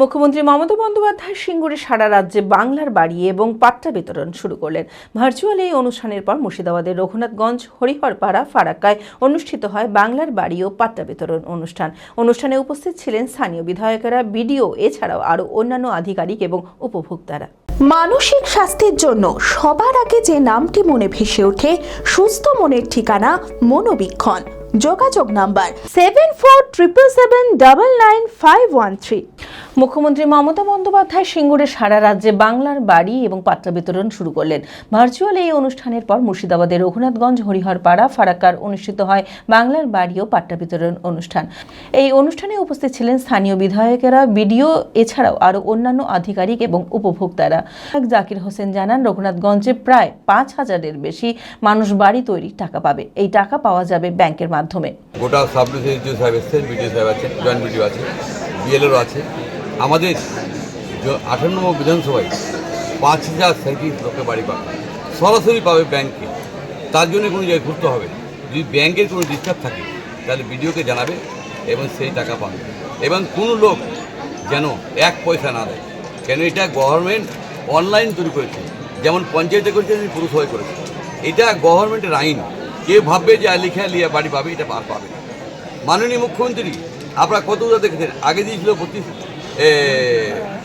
মুখ্যমন্ত্রী মমতা বন্দ্যোপাধ্যায় সিঙ্গুরে সারা রাজ্যে বাংলার বাড়ি এবং পাট্টা বিতরণ শুরু করলেন। ভার্চুয়াল এই অনুষ্ঠানের পর মুর্শিদাবাদের রঘুনাথগঞ্জ, হরিহরপাড়া, ফারাক্কায় অনুষ্ঠিত হয় বাংলার বাড়ি ও পাট্টা বিতরণ অনুষ্ঠান। অনুষ্ঠানে উপস্থিত ছিলেন স্থানীয় বিধায়কেরা, বিডিও, এছাড়াও আরও অন্যান্য আধিকারিক এবং উপভোক্তারা। মানসিক স্বাস্থ্যের জন্য সবার আগে যে নামটি মনে ভেসে ওঠে, সুস্থ মনের ঠিকানা মনোবীক্ষণ। যোগাযোগ number seven four triple seven double nine five one three মুখ্যমন্ত্রী মমতা বন্দ্যোপাধ্যায় সিঙ্গুরে সারা রাজ্যে বাংলার বাড়ি এবং পাট্টা বিতরণ শুরু করলেন। ভার্চুয়াল এই অনুষ্ঠানের পর মুর্শিদাবাদের রঘুনাথগঞ্জ, হরিহরপাড়া, ফারাক্কার অনুষ্ঠিত হয় বাংলার বাড়ি ও পাট্টা বিতরণ অনুষ্ঠান। এই অনুষ্ঠানে উপস্থিত ছিলেন স্থানীয় বিধায়কেরা, বিডিও, এছাড়াও আরও অন্যান্য আধিকারিক এবং উপভোক্তারা। জাকির হোসেন জানান, রঘুনাথগঞ্জে প্রায় পাঁচ হাজারের বেশি মানুষ বাড়ি তৈরির টাকা পাবে। এই টাকা পাওয়া যাবে ব্যাংকের মাধ্যমে গোটা সাব ডিভিশন সাহেব এসছেন, বিডিও সাহেব আছেন, জয়েন্ট বিডিও আছে বিএলএরও আছে আমাদের আঠান্ন বিধানসভায় পাঁচ হাজার সাঁত্রিশ লোকের বাড়ি পাবে। সরাসরি পাবে ব্যাংকে। তার জন্য কোনো জায়গায় ঘুরতে হবে। যদি ব্যাংকের কোনো ডিস্টার্ব থাকে, তাহলে বিডিওকে জানাবে এবং সেই টাকা পাবে। এবং কোনো লোক যেন এক পয়সা না দেয়। কেন এটা গভর্নমেন্ট অনলাইন তৈরি করেছে। যেমন পঞ্চায়েতে করেছে পুরসভায় করেছে। এটা গভর্নমেন্টের আইন। কে ভাববে যে লিখে লিয়ে বাড়ি পাবে, এটা আর পাবে মাননীয় মুখ্যমন্ত্রী, আপনারা কতটা দেখেছেন? আগে দিয়েছিল বত্রিশ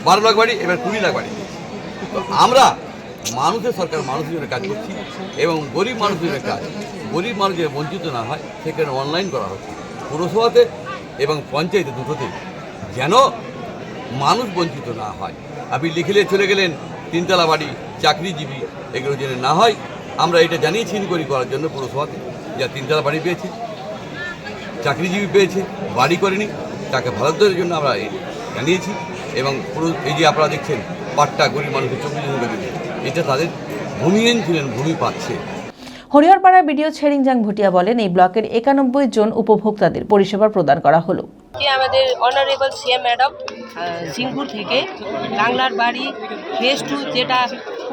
বারো লাখ বাড়ি, এবার কুড়ি লাখ বাড়ি। তো আমরা মানুষের সরকার, মানুষের জন্য কাজ করছি এবং গরিব মানুষের জন্য কাজ। গরিব মানুষ যেন বঞ্চিত না হয়, সেখানে অনলাইন করা হচ্ছে। পুরসভাতে এবং পঞ্চায়েতে দুটোতে যেন মানুষ বঞ্চিত না হয়। আপনি লিখলে চলে গেলেন, তিনতলা বাড়ি, চাকরিজীবী, এগুলো যেন না হয় আমরা এটা জানিয়েছি ইনকোয়ারি করার জন্য পুরসভাতে যা তিনতলা বাড়ি পেয়েছে চাকরিজীবী পেয়েছে বাড়ি করেনি তাকে ভারতের জন্য আমরা জানিয়েছি এবং পুরো এই যে আপনারা দেখছেন পাট্টা গরিব মানুষের চব্বিশ ঘণ্টা এটা তাদের ভূমিহীন ছিলেন ভূমি পাচ্ছে। হরিহরপাড়ার বিডিও ছেরিংজাং ভুটিয়া বলেন এই ব্লকের একানব্বই জন উপভোক্তাদের পরিষেবা প্রদান করা হলো। আমাদের অনারেবল সিএম ম্যাডাম সিঙ্গুর থেকে বাংলার বাড়ি ফেস টু যেটা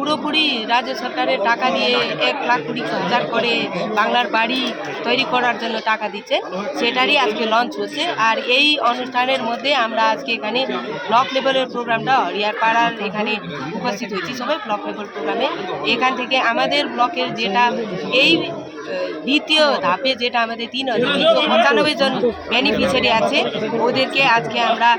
পুরোপুরি রাজ্য সরকারের টাকা দিয়ে এক লাখ কুড়ি হাজার করে, বাংলার বাড়ি তৈরি করার জন্য টাকা দিচ্ছে। সেটারই আজকে লঞ্চ হচ্ছে। আর এই অনুষ্ঠানের মধ্যে আমরা আজকে এখানে ব্লক লেভেলের প্রোগ্রামটা হরিয়ার পাড়ার এখানে উপস্থিত হয়েছি সবাই ব্লক লেভেল প্রোগ্রামে এখান থেকে আমাদের ব্লকের যেটা এই দ্বিতীয় ধাপে যেটা আমাদের তিন তিনশো জন বেনিফিশিয়ারি আছে, ওদেরকে আজকে আমরা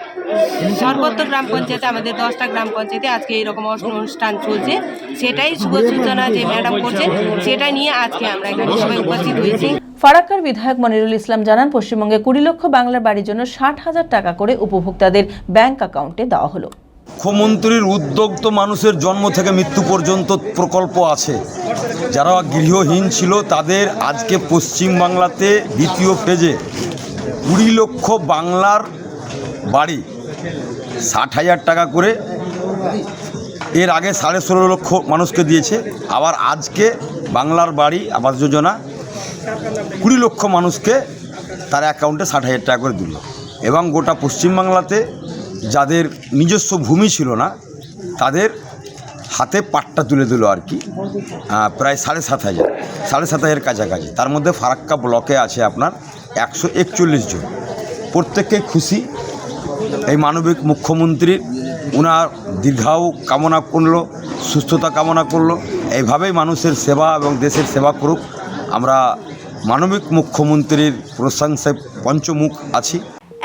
সর্বত্র গ্রাম পঞ্চায়েতে, আমাদের দশটা গ্রাম পঞ্চায়েতে আজকে এইরকম অনুষ্ঠান চলছে। সেটাই শুভ সূচনা যে ম্যাডাম করছেন, সেটা নিয়ে আজকে আমরা এখানে সবাই উপস্থিত হয়েছি। ফারাক্কার বিধায়ক মনিরুল ইসলাম জানান, পশ্চিমবঙ্গে কুড়ি লক্ষ বাংলার বাড়ির জন্য ষাট হাজার টাকা করে উপভোক্তাদের ব্যাংক অ্যাকাউন্টে দেওয়া হলো। মুখ্যমন্ত্রীর উদ্যোগ তো মানুষের জন্ম থেকে মৃত্যু পর্যন্ত প্রকল্প আছে। যারা গৃহহীন ছিল তাদের আজকে পশ্চিমবাংলাতে দ্বিতীয় ফেজে কুড়ি লক্ষ বাংলার বাড়ি, ষাট হাজার টাকা করে। এর আগে সাড়ে ষোলো লক্ষ মানুষকে দিয়েছে। আবার আজকে বাংলার বাড়ি, আবাস যোজনা, কুড়ি লক্ষ মানুষকে তার অ্যাকাউন্টে ষাট হাজার টাকা করে দিল। এবং গোটা পশ্চিমবাংলাতে যাদের নিজস্ব ভূমি ছিল না, তাদের হাতে পাট্টা তুলে দিল আর কি প্রায় সাড়ে সাত হাজার, সাড়ে সাত হাজার কাছাকাছি। তার মধ্যে ফারাক্কা ব্লকে আছে আপনার একশো একচল্লিশ জন। প্রত্যেককে খুশি, এই মানবিক মুখ্যমন্ত্রীর ওনার দীর্ঘায়ু কামনা করল, সুস্থতা কামনা করল। এইভাবেই মানুষের সেবা এবং দেশের সেবা করুক। আমরা মানবিক মুখ্যমন্ত্রীর প্রশংসায় পঞ্চমুখ আছি।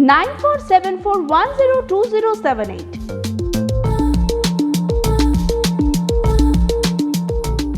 9474102078.